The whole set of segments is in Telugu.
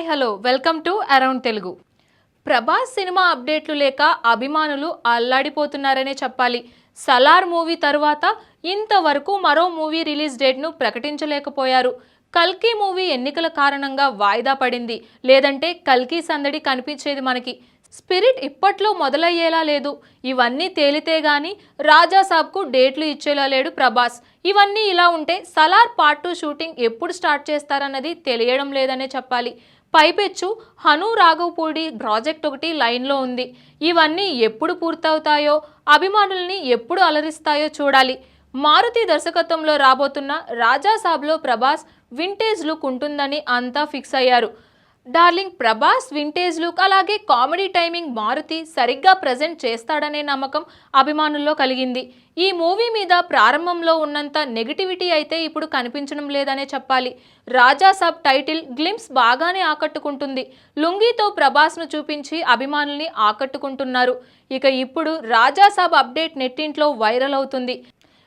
Hi hello. Welcome to around Telugu. Prabhas cinema అప్డేట్లు లేక అభిమానులు అల్లాడిపోతున్నారనే చెప్పాలి. సలార్ మూవీ తరువాత ఇంతవరకు మరో మూవీ రిలీజ్ డేట్ను ప్రకటించలేకపోయారు. కల్కి మూవీ ఎన్నికల కారణంగా వాయిదా పడింది. లేదంటే కల్కి సందడి కనిపించేది మనకి. స్పిరిట్ ఇప్పట్లో మొదలయ్యేలా లేదు. ఇవన్నీ తేలితే గాని రాజాసాబ్కు డేట్లు ఇచ్చేలా లేడు ప్రభాస్. ఇవన్నీ ఇలా ఉంటే సలార్ పార్ట్ టూ షూటింగ్ ఎప్పుడు స్టార్ట్ చేస్తారన్నది తెలియడం లేదనే చెప్పాలి. పైపెచ్చు హను రాఘవపూడి ప్రాజెక్ట్ ఒకటి లైన్లో ఉంది. ఇవన్నీ ఎప్పుడు పూర్తవుతాయో అభిమానుల్ని ఎప్పుడు అలరిస్తాయో చూడాలి. మారుతి దర్శకత్వంలో రాబోతున్న రాజాసాబ్లో ప్రభాస్ వింటేజ్ లుక్ ఉంటుందని అంతా ఫిక్స్ అయ్యారు. డార్లింగ్ ప్రభాస్ వింటేజ్ లుక్ అలాగే కామెడీ టైమింగ్ మారుతి సరిగ్గా ప్రజెంట్ చేస్తాడనే నమ్మకం అభిమానుల్లో కలిగింది. ఈ మూవీ మీద ప్రారంభంలో ఉన్నంత నెగిటివిటీ అయితే ఇప్పుడు కనిపించడం లేదనే చెప్పాలి. రాజా సబ్ టైటిల్ గ్లిమ్స్ బాగానే ఆకట్టుకుంటుంది. లుంగీతో ప్రభాస్ను చూపించి అభిమానుల్ని ఆకట్టుకుంటున్నారు. ఇక ఇప్పుడు రాజా సబ్ అప్డేట్ నెట్టింట్లో వైరల్ అవుతుంది.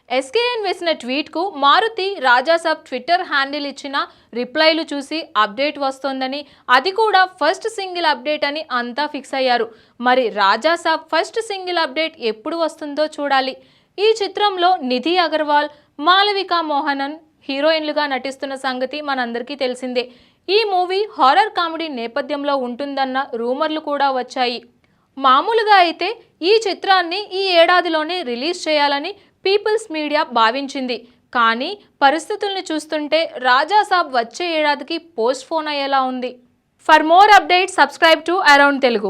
ఎస్కేఎన్ వేసిన ట్వీట్కు మారుతి రాజాసాబ్ ట్విట్టర్ హ్యాండిల్ ఇచ్చిన రిప్లైలు చూసి అప్డేట్ వస్తోందని అది కూడా ఫస్ట్ సింగిల్ అప్డేట్ అని అంతా ఫిక్స్ అయ్యారు. మరి రాజాసాబ్ ఫస్ట్ సింగిల్ అప్డేట్ ఎప్పుడు వస్తుందో చూడాలి. ఈ చిత్రంలో నిధి అగర్వాల్ మాలవిక మోహనన్ హీరోయిన్లుగా నటిస్తున్న సంగతి మనందరికీ తెలిసిందే. ఈ మూవీ హారర్ కామెడీ నేపథ్యంలో ఉంటుందన్న రూమర్లు కూడా వచ్చాయి. మామూలుగా అయితే ఈ చిత్రాన్ని ఈ ఏడాదిలోనే రిలీజ్ చేయాలని పీపుల్స్ మీడియా భావించింది. కానీ పరిస్థితుల్ని చూస్తుంటే రాజాసాబ్ వచ్చే ఏడాదికి పోస్ట్ ఫోన్ అయ్యేలా ఉంది. For more update subscribe to around Telugu.